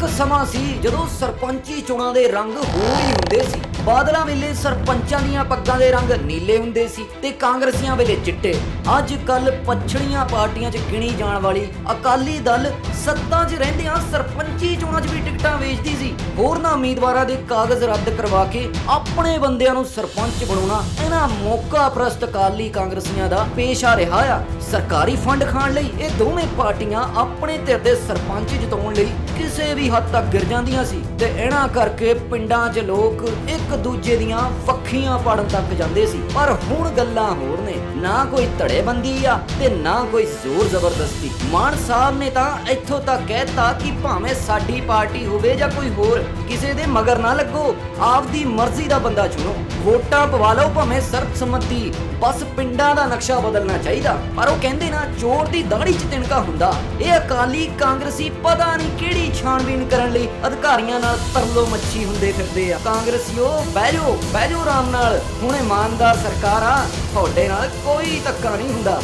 ਇੱਕ ਸਮਾਂ ਸੀ ਜਦੋਂ ਸਰਪੰਚੀ ਚੋਣਾਂ ਦੇ ਰੰਗ ਹੋਰ ਹੀ ਹੁੰਦੇ ਸੀ। ਬਾਦਲਾਂ ਵੇਲੇ ਸਰਪੰਚਾਂ ਦੀਆਂ ਪੱਗਾਂ ਦੇ ਰੰਗ ਨੀਲੇ ਹੁੰਦੇ ਸੀ ਤੇ ਕਾਂਗਰਸੀਆਂ ਵੇਲੇ ਚਿੱਟੇ। ਅੱਜ ਕੱਲ ਪਛੜੀਆਂ ਪਾਰਟੀਆਂ 'ਚ ਗਿਣੀ ਜਾਣ ਵਾਲੀ ਅਕਾਲੀ ਦਲ ਸੱਤਾ 'ਚ ਰਹਿੰਦਿਆਂ ਸਰਪੰਚੀ ਚੋਣਾਂ 'ਚ ਵੀ ਟਿਕਟਾਂ ਵੇਚਦੀ ਸੀ। ਹੋਰਨਾਂ ਉਮੀਦਵਾਰਾਂ ਦੇ ਕਾਗਜ਼ ਰੱਦ ਕਰਵਾ ਕੇ ਆਪਣੇ ਬੰਦਿਆਂ ਨੂੰ ਸਰਪੰਚ ਬਣਾਉਣਾ ਇਹਨਾਂ ਮੌਕਾ ਪ੍ਰਸਤ ਅਕਾਲੀ ਕਾਂਗਰਸੀਆਂ ਦਾ ਪੇਸ਼ਾ ਰਿਹਾ ਆ। ਸਰਕਾਰੀ ਫੰਡ ਖਾਣ ਲਈ ਇਹ ਦੋਵੇਂ ਪਾਰਟੀਆਂ ਆਪਣੇ ਧਿਰ ਦੇ ਸਰਪੰਚ ਜਿਤਾਉਣ ਲਈ ਕਿਸੇ ਵੀ ਹੱਦ ਤੱਕ ਗਿਰ ਜਾਂਦੀਆਂ ਸੀ ਤੇ ਇਹਨਾਂ ਕਰਕੇ ਪਿੰਡਾਂ 'ਚ ਲੋਕ ਇੱਕ ਦੂਜੇ ਦੀਆਂ ਫੱਖੀਆਂ ਪਾੜਨ ਤੱਕ ਜਾਂਦੇ ਸੀ। ਪਰ ਹੁਣ ਗੱਲਾਂ ਹੋਰ ਨੇ। ਨਾ ਕੋਈ ਧੜੇਬੰਦੀ ਆ ਤੇ ਨਾ ਕੋਈ ਜ਼ੋਰ ਜ਼ਬਰਦਸਤੀ। ਮਾਨ ਸਾਹਿਬ ਨੇ ਤਾਂ ਇੱਥੋਂ ਤੱਕ ਕਹਿਤਾ ਕਿ ਭਾਵੇਂ ਸਾਡੀ ਪਾਰਟੀ ਹੋਵੇ ਜਾਂ ਕੋਈ ਹੋਰ, ਕਿਸੇ ਦੇ ਮਗਰ ਨਾ ਲੱਗੋ। ਆਪਦੀ ਮਰਜ਼ੀ ਦਾ ਬੰਦਾ ਚੁਣੋ। ਵੋਟਾਂ ਪਵਾ ਲਓ ਭਾਵੇਂ ਸਰਬਸੰਮਤੀ। ਬਸ ਪਿੰਡਾਂ ਦਾ ਨਕਸ਼ਾ ਬਦਲਣਾ ਚਾਹੀਦਾ। ਪਰ ਉਹ ਕਹਿੰਦੇ ਨਾ, ਚੋਰ ਦੀ ਦਾੜੀ 'ਚ ਤਿਣਕਾ ਹੁੰਦਾ। ਇਹ ਅਕਾਲੀ ਕਾਂਗਰਸੀ ਪਤਾ ਨਹੀਂ ਕਿਹੜੀ ਛਾਣਬੀਨ ਕਰਨ ਲਈ ਅਧਿਕਾਰੀਆਂ ਨਾਲ ਤਰਲੋ ਮੱਛੀ ਹੁੰਦੇ ਫਿਰਦੇ ਆ। ਕਾਂਗਰਸੀਓ, ਬਹਿ ਜਾਓ ਬਹਿ ਜਾਓ ਆਰਾਮ ਨਾਲ। ਹੁਣ ਇਮਾਨਦਾਰ ਸਰਕਾਰ ਆ। ਤੁਹਾਡੇ ਨਾਲ ਕੋਈ ਧੱਕਾ ਨਹੀਂ ਹੁੰਦਾ।